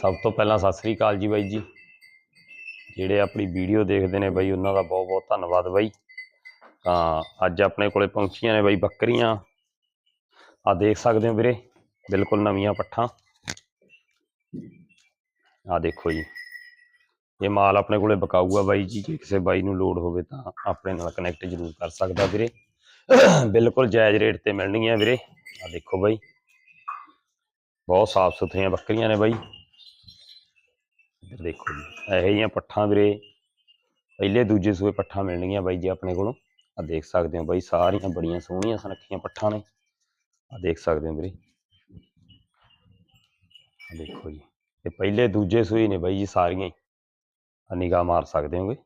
ਸਭ ਤੋਂ ਪਹਿਲਾਂ ਸਤਿ ਸ੍ਰੀ ਅਕਾਲ ਜੀ ਬਾਈ ਜੀ। ਜਿਹੜੇ ਆਪਣੀ ਵੀਡੀਓ ਦੇਖਦੇ ਨੇ ਬਾਈ, ਉਹਨਾਂ ਦਾ ਬਹੁਤ ਬਹੁਤ ਧੰਨਵਾਦ ਬਾਈ। ਤਾਂ ਅੱਜ ਆਪਣੇ ਕੋਲੇ ਪਹੁੰਚੀਆਂ ਨੇ ਬਾਈ ਬੱਕਰੀਆਂ। ਆ ਦੇਖ ਸਕਦੇ ਹੋ ਵੀਰੇ, ਬਿਲਕੁਲ ਨਵੀਆਂ ਪੱਠਾਂ। ਆ ਦੇਖੋ ਜੀ, ਇਹ ਮਾਲ ਆਪਣੇ ਕੋਲੇ ਬਕਾਊਗਾ ਬਾਈ ਜੀ, ਜੇ ਕਿਸੇ ਬਾਈ ਨੂੰ ਲੋਡ ਹੋਵੇ ਤਾਂ ਆਪਣੇ ਨਾਲ ਕਨੈਕਟ ਜ਼ਰੂਰ ਕਰ ਸਕਦਾ ਵੀਰੇ। ਬਿਲਕੁਲ ਜਾਇਜ਼ ਰੇਟ ਤੇ ਮਿਲਣਗੀਆਂ ਵੀਰੇ। ਆ ਦੇਖੋ ਬਾਈ, ਬਹੁਤ ਸਾਫ਼ ਸੁਥਰੀਆਂ ਬੱਕਰੀਆਂ ਨੇ ਬਾਈ। ਇੱਧਰ ਦੇਖੋ ਜੀ ਇਹੋ ਜਿਹੀਆਂ ਪੱਠਾਂ ਵੀਰੇ ਪਹਿਲੇ ਦੂਜੇ ਸੂਏ ਪੱਠਾਂ ਮਿਲਣਗੀਆਂ ਬਾਈ ਜੀ ਆਪਣੇ ਕੋਲੋਂ ਆ ਦੇਖ ਸਕਦੇ ਹੋ ਬਾਈ ਸਾਰੀਆਂ ਬੜੀਆਂ ਸੋਹਣੀਆਂ ਸੁਨੱਖੀਆਂ ਪੱਠਾਂ ਨੇ ਆ ਦੇਖ ਸਕਦੇ ਹੋ ਵੀਰੇ ਆ ਦੇਖੋ ਜੀ ਇਹ ਪਹਿਲੇ ਦੂਜੇ ਸੂਏ ਨੇ ਬਾਈ ਜੀ ਸਾਰੀਆਂ ਹੀ ਆ ਨਿਗਾਹ ਮਾਰ ਸਕਦੇ ਹੋਗੇ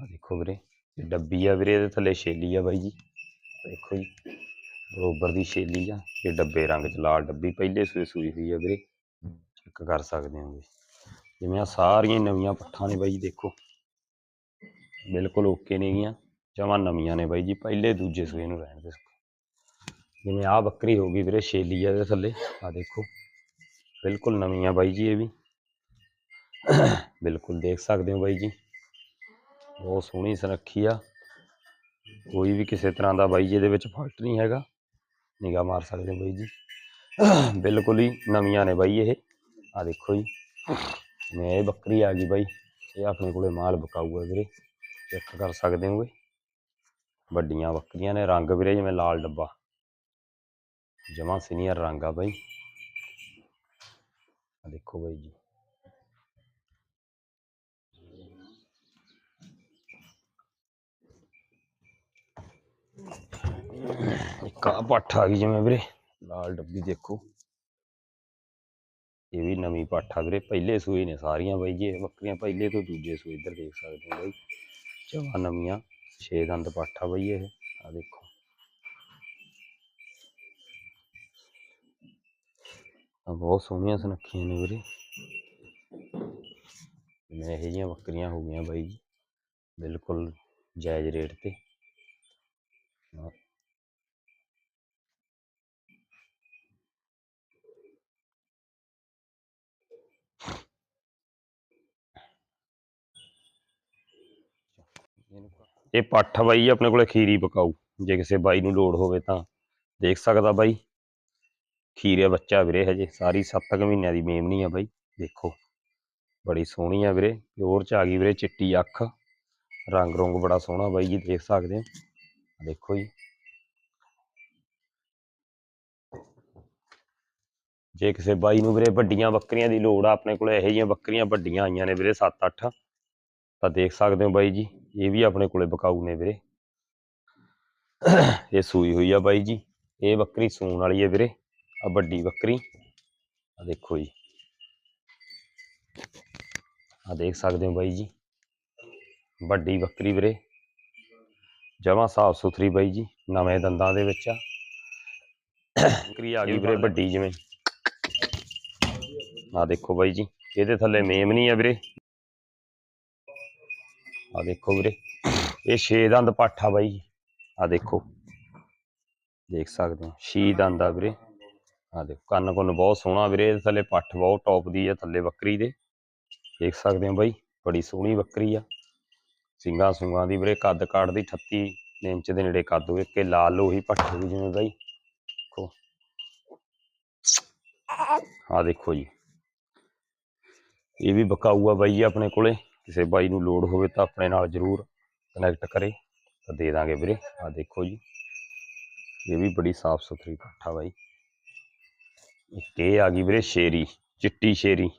ਆ ਦੇਖੋ ਵੀਰੇ ਇਹ ਡੱਬੀ ਆ ਵੀਰੇ ਇਹਦੇ ਥੱਲੇ ਛੇਲੀ ਆ ਬਾਈ ਜੀ ਦੇਖੋ ਜੀ ਬਰੋਬਰ ਦੀ ਛੇਲੀ ਆ ਇਹ ਡੱਬੇ ਰੰਗ ਚ ਲਾਲ ਡੱਬੀ ਪਹਿਲੇ ਸੂਏ ਸੂਈ ਹੋਈ ਆ ਵੀਰੇ ਚੈੱਕ ਕਰ ਸਕਦੇ ਹੋਗੇ ਜਿਵੇਂ ਆ ਸਾਰੀਆਂ ਨਵੀਆਂ ਪੱਠਾਂ ਨੇ ਬਾਈ, ਦੇਖੋ। ਬਿਲਕੁਲ ਓਕੇ ਨੇਗੀਆਂ ਜਮਾਂ ਨਵੀਆਂ ਨੇ ਬਾਈ ਜੀ, ਪਹਿਲੇ ਦੂਜੇ ਸੂਏ ਨੂੰ ਰਹਿਣ ਦੇ ਜਿਵੇਂ ਆ ਬੱਕਰੀ ਹੋ ਗਈ ਵੀਰੇ, ਛੇਲੀ ਆ ਥੱਲੇ ਆ ਦੇਖੋ। ਬਿਲਕੁਲ ਨਵੀਂ ਆ ਬਾਈ ਜੀ ਇਹ ਵੀ। ਬਿਲਕੁਲ ਦੇਖ ਸਕਦੇ ਹੋ ਬਾਈ ਜੀ। ਬਹੁਤ ਸੋਹਣੀ ਸੁਨੱਖੀ ਆ। ਕੋਈ ਵੀ ਕਿਸੇ ਤਰ੍ਹਾਂ ਦਾ ਬਾਈ ਜੀ ਇਹਦੇ ਵਿੱਚ ਫਾਲਟ ਨਹੀਂ ਹੈਗਾ। ਨਿਗਾਹ ਮਾਰ ਸਕਦੇ ਹੋ ਬਾਈ ਜੀ। ਬਿਲਕੁਲ ਹੀ ਨਵੀਆਂ ਨੇ ਬਾਈ ਇਹ। ਆ ਦੇਖੋ ਜੀ। ਮੈਂ ਇਹ ਬੱਕਰੀ ਆ ਗਈ ਬਾਈ, ਇਹ ਆਪਣੇ ਕੋਲੇ ਮਾਲ ਬਕਾਊ ਹੈ ਵੀਰੇ, ਚੈੱਕ ਕਰ ਸਕਦੇ ਹੋਗੇ ਵੱਡੀਆਂ ਬੱਕਰੀਆਂ ਨੇ ਰੰਗ ਵੀਰੇ, ਜਿਵੇਂ ਲਾਲ ਡੱਬਾ। ਜਮਾ ਸੀਨੀਅਰ ਰੰਗ ਆ ਬਾਈ। ਆ ਦੇਖੋ ਬਾਈ ਜੀ। ਇੱਕ ਆ ਪੱਠ ਆ ਗਈ ਜਿਵੇਂ ਵੀਰੇ, ਲਾਲ ਡੱਬੀ ਦੇਖੋ। ਇਹ ਵੀ ਨਵੀਂ ਪੱਠ ਆ ਵੀਰੇ ਪਹਿਲੇ ਸੂਏ ਨੇ ਸਾਰੀਆਂ ਬਾਈ ਜੀ ਇਹ ਬੱਕਰੀਆਂ ਪਹਿਲੇ ਤੋਂ ਦੂਜੇ ਸੂਏ ਇੱਧਰ ਦੇਖ ਸਕਦੇ ਹੋ ਬਾਈ ਜਮਾਂ ਨਵੀਆਂ ਛੇ ਦੰਦ ਪੱਠ ਆ ਬਾਈ ਇਹ ਆ ਦੇਖੋ ਆ ਬਹੁਤ ਸੋਹਣੀਆਂ ਸੁਨੱਖੀਆਂ ਨੇ ਵੀਰੇ ਜਿਵੇਂ ਇਹੋ ਜਿਹੀਆਂ ਬੱਕਰੀਆਂ ਹੋ ਗਈਆਂ ਬਾਈ ਜੀ ਬਿਲਕੁਲ ਜਾਇਜ਼ ਰੇਟ ਤੇ ਹਾਂ। ਇਹ ਪੱਠ ਬਾਈ ਆਪਣੇ ਕੋਲੇ ਖੀਰੀ ਪਕਾਊ, ਜੇ ਕਿਸੇ ਬਾਈ ਨੂੰ ਲੋੜ ਹੋਵੇ ਤਾਂ। ਦੇਖ ਸਕਦਾ ਬਾਈ? ਖੀਰਿਆ ਬੱਚਾ ਵੀਰੇ ਹਜੇ, ਸਾਰੀ 7 ਕੁ ਮਹੀਨਿਆਂ ਦੀ ਮੇਮਣੀ ਆ ਬਾਈ, ਦੇਖੋ। ਬੜੀ ਸੋਹਣੀ ਆ ਵੀਰੇ, ਪਿਓਰ ਚ ਆ ਗਈ ਵੀਰੇ ਚਿੱਟੀ ਅੱਖ। ਰੰਗ ਰੰਗ ਬੜਾ ਸੋਹਣਾ ਬਾਈ ਜੀ, ਦੇਖ ਸਕਦੇ ਹੋ। ਦੇਖੋ ਜੀ। ਜੇ ਕਿਸੇ ਬਾਈ ਨੂੰ ਵੀਰੇ ਵੱਡੀਆਂ ਬੱਕਰੀਆਂ ਦੀ ਲੋੜ ਆ, ਆਪਣੇ ਕੋਲ ਇਹੋ ਜਿਹੀਆਂ ਬੱਕਰੀਆਂ ਵੱਡੀਆਂ ਆਈਆਂ ਨੇ ਵੀਰੇ 7-8 ਤਾਂ ਦੇਖ ਸਕਦੇ ਹੋ ਬਾਈ ਜੀ। ਇਹ ਵੀ ਆਪਣੇ ਕੋਲੇ ਬਕਾਊ ਨੇ ਵੀਰੇ। ਇਹ ਸੂਈ ਹੋਈ ਆ ਬਾਈ ਜੀ। ਇਹ ਬੱਕਰੀ ਸੂਣ ਵਾਲੀ ਹੈ ਵੀਰੇ। ਆ ਵੱਡੀ ਬੱਕਰੀ। ਆ ਦੇਖੋ ਜੀ। ਆ ਦੇਖ ਸਕਦੇ ਹੋ ਬਾਈ ਜੀ। ਵੱਡੀ ਬੱਕਰੀ ਵੀਰੇ। ਜਮਾਂ ਸਾਫ਼ ਸੁਥਰੀ ਬਾਈ ਜੀ। ਨਵੇਂ ਦੰਦਾਂ ਦੇ ਵਿੱਚ ਆ। ਬੱਕਰੀ ਆ ਗਈ ਵੀਰੇ ਵੱਡੀ ਜਿਵੇਂ। ਆ ਦੇਖੋ ਬਾਈ ਜੀ। ਇਹਦੇ ਥੱਲੇ ਮੇਮ ਨਹੀਂ ਆ ਵੀਰੇ। ਆ ਦੇਖੋ ਵੀਰੇ, ਇਹ ਛੇ ਦੰਦ ਪਾਠਾ ਬਾਈ ਆ ਦੇਖੋ, ਦੇਖ ਸਕਦੇ ਹੋ, ਛੇ ਦੰਦ ਆ ਵੀਰੇ। ਆ ਦੇਖੋ, ਕੰਨ ਕੁੰਨ ਬਹੁਤ ਸੋਹਣਾ ਵੀਰੇ ਥੱਲੇ ਪੱਠ ਬਹੁਤ ਟੌਪ ਦੀ ਆ, ਥੱਲੇ ਬੱਕਰੀ ਦੇ। ਦੇਖ ਸਕਦੇ ਹੋ ਬਾਈ, ਬੜੀ ਸੋਹਣੀ ਬੱਕਰੀ ਆ। ਸਿੰਗਾਂ ਸੁੰਗਾਂ ਦੀ ਵੀਰੇ, ਕੱਦ ਕਾਠ ਦੀ 38 ਇੰਚ ਦੇ ਨੇੜੇ ਕੱਦ ਹੋਵੇ ਕਿ ਲਾਲ ਲੋਹੀ ਪੱਠ ਹੋਈ ਜਿਵੇਂ ਬਾਈ। ਦੇਖੋ। ਆ ਦੇਖੋ ਜੀ। ਇਹ ਵੀ ਬਕਾਊ ਆ ਬਾਈ ਜੀ ਆਪਣੇ ਕੋਲੇ। ਕਿਸੇ ਬਾਈ ਨੂੰ ਲੋੜ ਹੋਵੇ ਤਾਂ ਆਪਣੇ ਨਾਲ ਜਰੂਰ ਕਨੈਕਟ ਕਰੇ। ਤਾਂ ਦੇ ਦਾਂਗੇ ਵੀਰੇ। ਆ ਦੇਖੋ ਜੀ। ਇਹ ਵੀ ਬੜੀ ਸਾਫ਼ ਸੁਥਰੀ ਪੱਠ ਆ ਬਾਈ। ਇੱਕ ਇਹ ਆ ਗਈ ਵੀਰੇ ਸ਼ੇਰੀ, ਚਿੱਟੀ ਸ਼ੇਰੀ।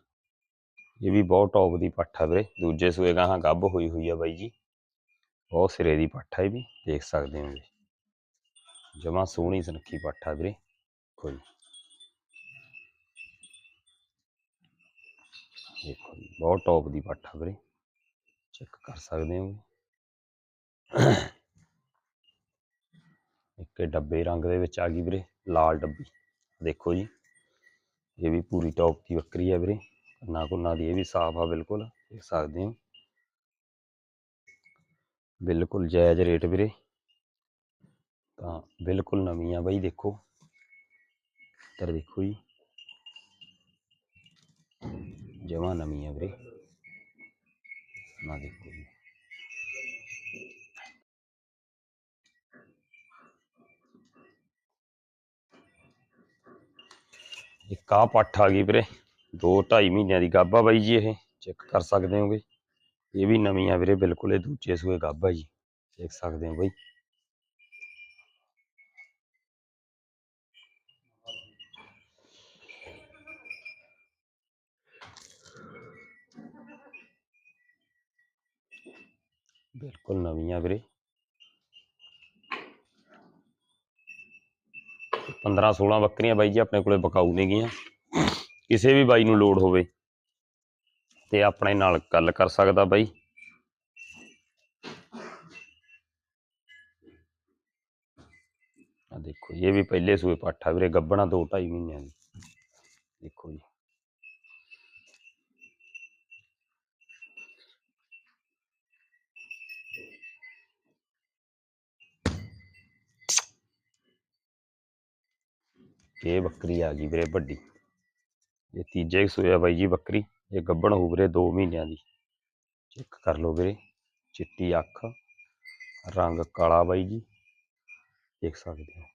ਇਹ ਵੀ ਬਹੁਤ ਟੌਪ ਦੀ ਪੱਠ ਆ ਵੀਰੇ। ਦੂਜੇ ਸੂਏ ਗਾਹਾਂ ਗੱਭ ਹੋਈ ਹੋਈ ਆ ਬਾਈ ਜੀ। ਬਹੁਤ ਸਿਰੇ ਦੀ ਪੱਠ ਆ ਇਹ ਵੀ, ਦੇਖ ਸਕਦੇ ਹੋ ਜੀ। ਜਮਾ ਸੋਹਣੀ ਸੁਨੱਖੀ ਪੱਠ ਆ ਵੀਰੇ। ਕੋਈ ਦੇਖੋ ਜੀ, ਬਹੁਤ ਟੌਪ ਦੀ ਪੱਠ ਆ ਵੀਰੇ। ਚੈੱਕ ਕਰ ਸਕਦੇ ਹੋ। ਇੱਕ ਡੱਬੇ ਰੰਗ ਦੇ ਵਿੱਚ ਆ ਗਈ ਵੀਰੇ, ਲਾਲ ਡੱਬੀ। ਦੇਖੋ ਜੀ, ਇਹ ਵੀ ਪੂਰੀ ਟੌਪ ਦੀ ਬੱਕਰੀ ਆ ਵੀਰੇ। ਕੰਨਾਂ ਕੁੰਨਾਂ ਦੀ ਇਹ ਵੀ ਸਾਫ਼ ਆ ਬਿਲਕੁਲ, ਦੇਖ ਸਕਦੇ ਹੋ। ਬਿਲਕੁਲ ਜਾਇਜ਼ ਰੇਟ ਵੀਰੇ। ਤਾਂ ਬਿਲਕੁਲ ਨਵੀਂ ਆ ਬਾਈ, ਦੇਖੋ। ਇੱਧਰ ਦੇਖੋ ਜੀ। ਜਮਾ ਨਵੀਂ ਆ ਵੀਰੇ। ਨਾ ਦੇਖੋ ਜੀ ਇੱਕ ਆਹ ਪੱਠ ਆ ਗਈ ਵੀਰੇ ਦੋ ਢਾਈ ਮਹੀਨਿਆਂ ਦੀ ਗੱਭ ਆ ਬਾਈ ਜੀ ਇਹ ਚੈੱਕ ਕਰ ਸਕਦੇ ਹੋਗੇ ਇਹ ਵੀ ਨਵੀਂ ਆ ਵੀਰੇ ਬਿਲਕੁਲ ਇਹ ਦੂਜੇ ਸੂਏ ਗੱਭ ਆ ਜੀ ਦੇਖ ਸਕਦੇ ਹੋ ਬਾਈ ਬਿਲਕੁਲ ਨਵੀਂ ਆ ਵੀਰੇ। 15 16 ਬੱਕਰੀਆਂ ਬਾਈ ਜੀ ਆਪਣੇ ਕੋਲੇ ਬਕਾਊ ਨੇਗੀਆਂ ਕਿਸੇ ਵੀ ਬਾਈ ਨੂੰ ਲੋੜ ਹੋਵੇ ਤੇ ਆਪਣੇ ਨਾਲ ਗੱਲ ਕਰ ਸਕਦਾ ਬਾਈ। ਆ ਦੇਖੋ ਜੀ, ਇਹ ਵੀ ਪਹਿਲੇ ਸੂਏ ਪਾਠਾ ਵੀਰੇ ਗੱਬਣਾ ਦੋ ਢਾਈ ਮਹੀਨਿਆਂ ਦੀ। ਦੇਖੋ ਜੀ। ਇਹ ਬੱਕਰੀ ਆ ਗਈ ਵੀਰੇ ਵੱਡੀ। ਇਹ ਤੀਜੇ ਸੋਇਆ ਬਾਈ ਜੀ ਬੱਕਰੀ। ਇਹ ਗੱਬਣ ਹੋ ਵੀਰੇ 2 ਮਹੀਨਿਆਂ ਦੀ। ਚੈੱਕ ਕਰ ਲਓ ਵੀਰੇ। ਚਿੱਟੀ ਅੱਖ। ਰੰਗ ਕਾਲਾ ਬਾਈ ਜੀ। ਦੇਖ ਸਕਦੇ ਹੋ।